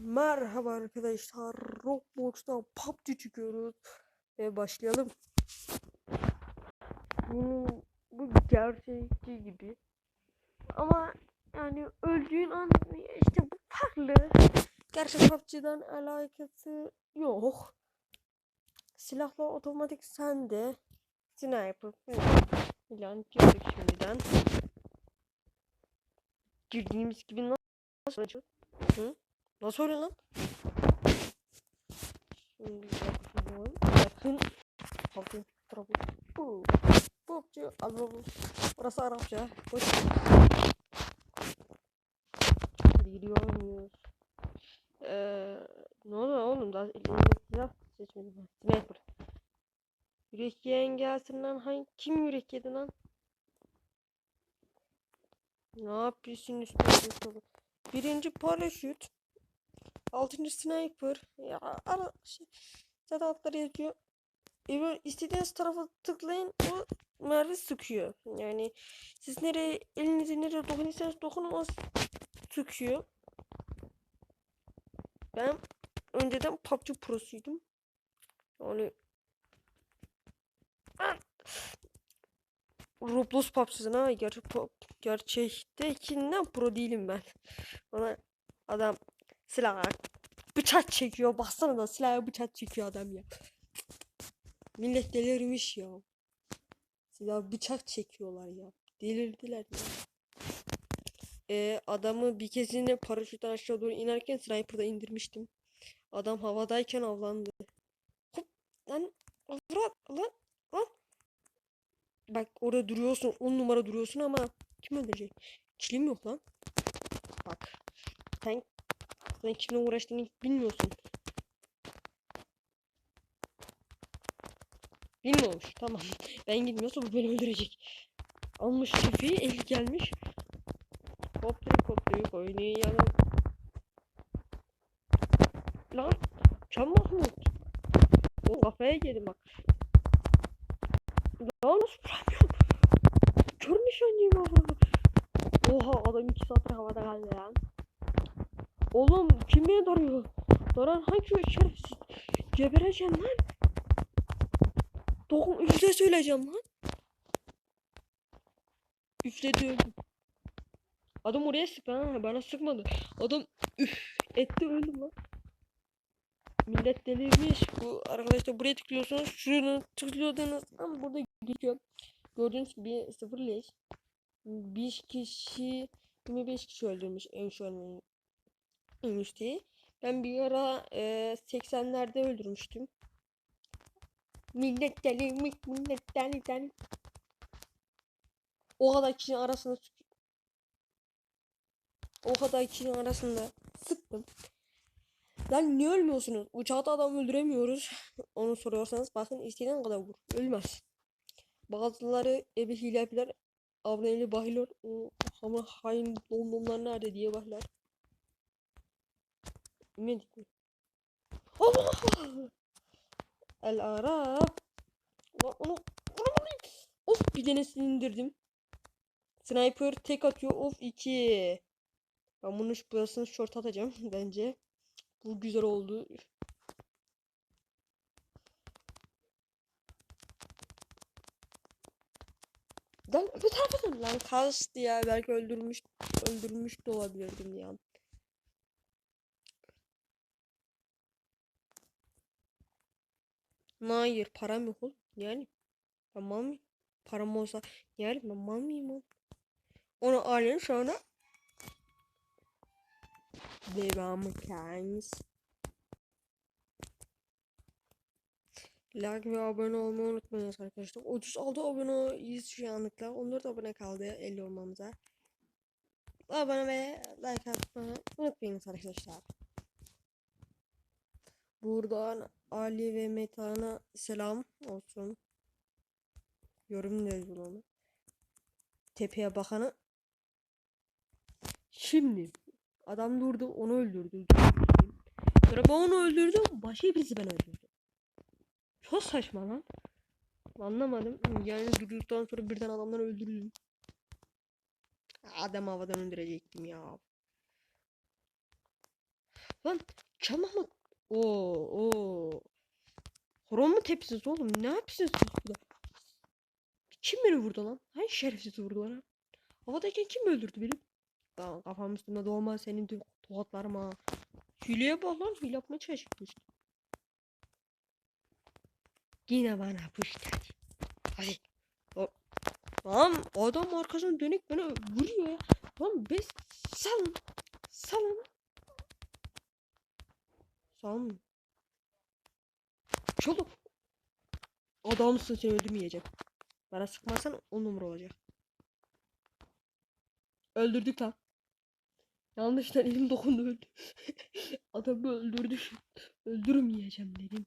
Merhaba arkadaşlar. Roblox'ta PUBG çıkıyoruz. Ve başlayalım. Bu, bu gerçekçi gibi. Ama yani öldüğün an işte bu farklı. Gerçek PUBG'den alakası yok. Silahla otomatik sende. Sniper falan girdik şimdiden. Girdiğimiz gibi nasıl açıyor? Hı? Nasıl öyle lan? Şimdi bakıyorum. Bakın. Trabzon. Bu. Bu. Album. Burası Arapça. Hadi gidiyor muyuz? Ee, ne oluyor oğlum? Daha elimde silah seçmedim. Sniper. Yürek yiyen gelsin lan. Hangi, kim yürek yedi lan? Ne yapıyorsun üstüne? Birinci paraşüt. Altıncı sniper. Ya ara şey, zaten altları yazıyor. E, istediğiniz tarafa tıklayın o mermi sıkıyor. Yani siz nereye elinizi nereye dokunursanız dokunun o sıkıyor. Ben önceden PUBG prosuydum. Yani Roblox PUBG'sin ha gerçek gerçektekinden pro değilim ben. Bana adam silah bıçak çekiyor. Baksana da silah bıçak çekiyor adam ya. Millet delirmiş ya. Silah bıçak çekiyorlar ya. Delirdiler ya. Ee, adamı bir kezine paraşütten aşağı doğru inerken sniper'da indirmiştim. Adam havadayken avlandı. Hop lan avrat lan lan. Bak orada duruyorsun 10 numara duruyorsun ama kim öldürecek? Kilim yok lan. Bak. Sen sen kimle uğraştığını bilmiyorsun. Bilmiyormuş. Tamam. Ben gitmiyorsam bu beni öldürecek. Almış çiftliği el gelmiş. Kopturu kopturu oynayalım. Lan. Can Mahmut. O kafaya yedim bak. Lan nasıl vuramıyorum? Kör nişancıyım. Oha adam iki saattir havada kaldı ya. Oğlum kim beni darıyor? Daran hangi şerefsiz? Gebereceğim lan. Dokun üfle söyleyeceğim lan. Üfledi öldüm. Adam oraya sıktı ha bana sıkmadı. Adam üf etti öldüm lan. Millet delirmiş. Bu arkadaşlar buraya tıklıyorsunuz. Şunu tıklıyordunuz ama burada geçiyor. Gördüğünüz gibi sıfır leş. 5 kişi 25 kişi öldürmüş en şu an ölmüştü. Ben bir ara e, 80'lerde öldürmüştüm. Millet deli, millet deli deli. O kadar kişinin arasında o kadar kişinin arasında sıktım. Lan niye ölmüyorsunuz? Uçakta adam öldüremiyoruz. Onu soruyorsanız bakın istediğin kadar vur. Ölmez. Bazıları ebe hile yapıyorlar. Aboneli bahilor. Ama hain bonbonlar nerede diye baklar. Medik mi? Allah! Of bir tanesini indirdim. Sniper tek atıyor. Of iki. Ben bunu burasını short atacağım bence. Bu güzel oldu. Lan öbür tarafa lan kastı ya belki öldürmüş öldürmüş de olabilirdim ya. Hayır param yok oğlum. Yani ben? Param olsa yani ben mal mıyım? Onu alın sonra devamı kendiniz. Like ve abone olmayı unutmayınız arkadaşlar. 36 aboneyiz şu anlıkla. 14 abone kaldı 50 olmamıza. Abone ve like atmayı unutmayınız arkadaşlar. Buradan Ali ve Metan'a selam olsun. Yorum yazıyor onu? Tepeye bakanı. Şimdi adam durdu onu öldürdü. Sonra ben onu öldürdüm. Başka birisi ben öldürdüm. Çok saçma lan. Anlamadım. Yani durduktan sonra birden adamları öldürdüm. Adam havadan öldürecektim ya. Lan mı? Oo oo. Horon mu tepsiniz oğlum? Ne yapıyorsunuz siz burada? Kim beni vurdu lan? Hangi şerefsiz vurdu bana? Havadayken kim öldürdü beni? Lan kafam üstüne doğma senin tokatlarım ha. Hileye bak lan hile yapmaya çalışmış. Yine bana pıştı hadi. Hadi. Lan adam arkasına dönük beni vuruyor ya. Lan biz salın. Salın. Salın. Çoluk. Adamsın seni öldürmeyeceğim. Bana sıkmazsan on numara olacak. Öldürdük lan. Yanlıştan elim dokundu öldü. Adamı öldürdük. Öldürmeyeceğim dedim.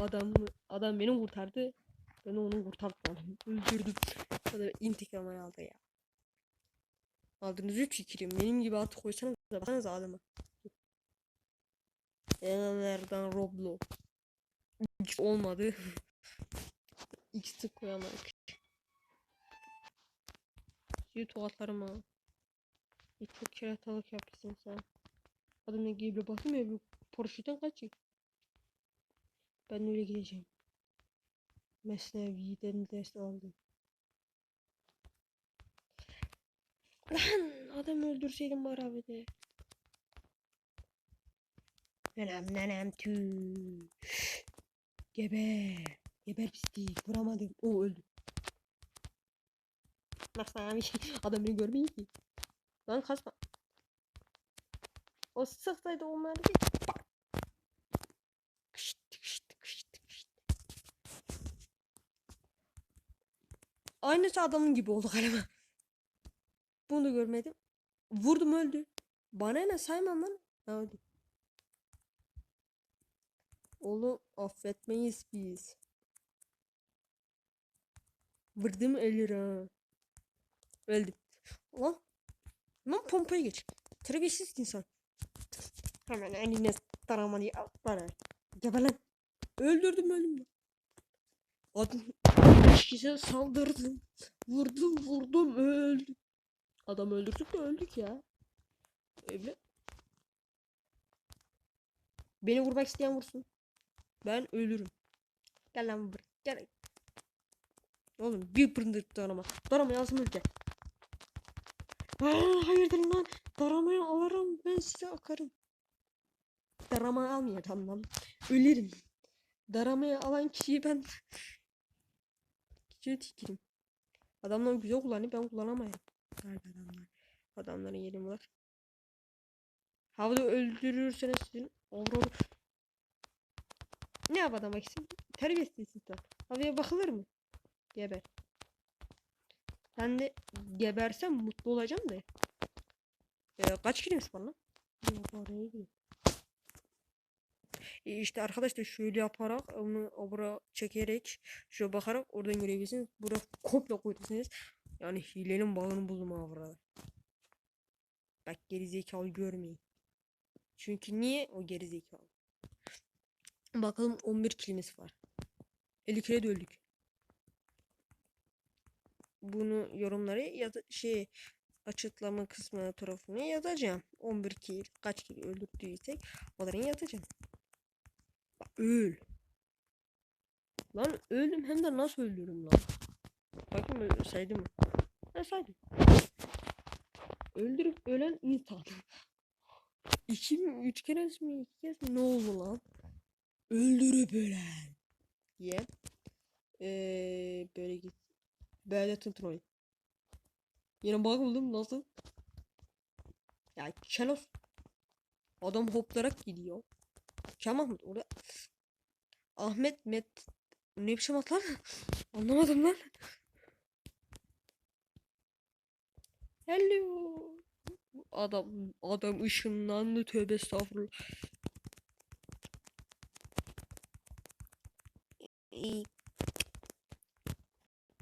Adam adam beni kurtardı. Ben onu kurtardım. Öldürdüm. Adam intikamını aldı ya. Aldığınız 3 ikilim. Benim gibi atı koysanız da baksanıza adama. Enanerden Roblo. X olmadı. X'i koyamadık. Sizi tuhatlarım ha. E, çok keratalık yapmışsın sen. Adamla gibi bakayım ya bir paraşütten kaçayım. Ben öyle gideceğim. Mesnevi'den ders aldım. Lan adam öldürseydim bari abi de. Nenem nenem tü. Geber. Geber pislik. Vuramadım. O öldü. Nasıl abi? Adam beni görmüyor ki. Lan kasma. O sıksaydı o mermi. Aynısı adamın gibi oldu galiba. Bunu da görmedim. Vurdum öldü. Bana ne saymam lan. Ha, öldü. Oğlum affetmeyiz biz. Vurdum ölür ha. Öldüm. Lan. Lan pompaya geç. Terbiyesiz insan. Hemen eline taramanı al bana. Geber lan. Öldürdüm öldüm. Adam kişiye saldırdım. Vurdum vurdum öldüm. Adam öldürdük de öldük ya. Evle. Beni vurmak isteyen vursun. Ben ölürüm. Gel lan buraya. Gel. Oğlum bir pırındık darama. Darama yazım ülke. Aa, hayırdır lan. Daramayı alırım. Ben size akarım. Daramayı almayacağım lan. Ölürüm. Daramayı alan kişiyi ben kişiye tikirim. Adamlar güzel kullanıyor ben kullanamayayım. Galiba adamlar. Adamların yeri var. Havada öldürürseniz sizin avro ne yap adam bakayım? Terbiyesiz sen. Havaya bakılır mı? Geber. Ben de gebersem mutlu olacağım da. Ee, kaç kilimiz var lan? Yok, oraya gidiyor. E işte arkadaşlar şöyle yaparak onu obra çekerek şöyle bakarak oradan görebilirsiniz. Burada komple koyuyorsunuz. Yani hilenin bağını buldum ha burada. Bak gerizekalı görmeyin. Çünkü niye o gerizekalı? Bakalım 11 kilimiz var. 50 kere de öldük. Bunu yorumlara ya da şey açıklama kısmına tarafına yazacağım. 11 kill kaç kill öldürdüysek onların yazacağım. Bak, öl. Lan öldüm hem de nasıl öldürürüm lan? Bakın saydım mı? Ha saydım. Öldürüp ölen insan. İki mi? Üç kere mi? İki kez mi? Ne oldu lan? Öldürüp ölen. Diye. Ee, böyle git. Böyle tıntın oyun. Yine bug buldum nasıl? Ya Kelos. Adam hoplarak gidiyor. Kemal Mahmut orada. Ahmet Met. Ne biçim at lan? Anlamadım lan. Hello. Adam adam ışınlandı tövbe estağfurullah. İyi.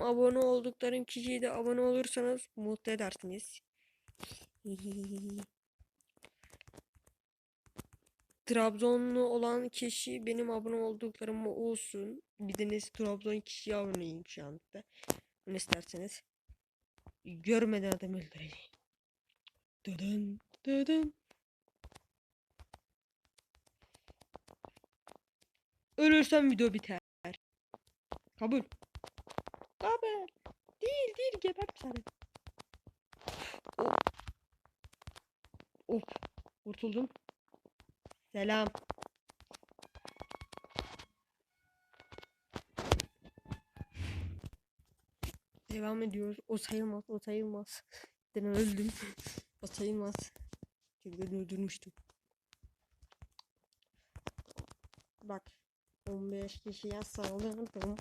Abone olduklarım kişiye de abone olursanız mutlu edersiniz. Trabzonlu olan kişi benim abone olduklarım olsun. Bir de neyse Trabzon kişiye aboneyim şu anda. Ne isterseniz. Görmeden adam öldüreceğim. Dıdın. Ölürsem video biter. Kabul. Kabul. Değil değil gebertim seni. Oh. Oh. Kurtuldum. Selam. Devam ediyoruz. O sayılmaz, o sayılmaz. Ben öldüm. o sayılmaz. Çünkü öldürmüştüm. Bak. 15 kişiye saldırdım.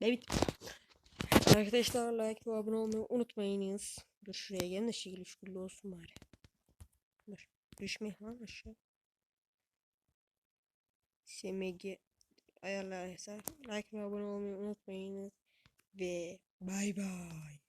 Evet. Arkadaşlar like ve abone olmayı unutmayınız. Dur şuraya gelin de şekil şükürlü olsun bari. Dur. Düşme lan aşağı. SMG ayarlar hesap. Like ve abone olmayı unutmayınız. Ve bay bay.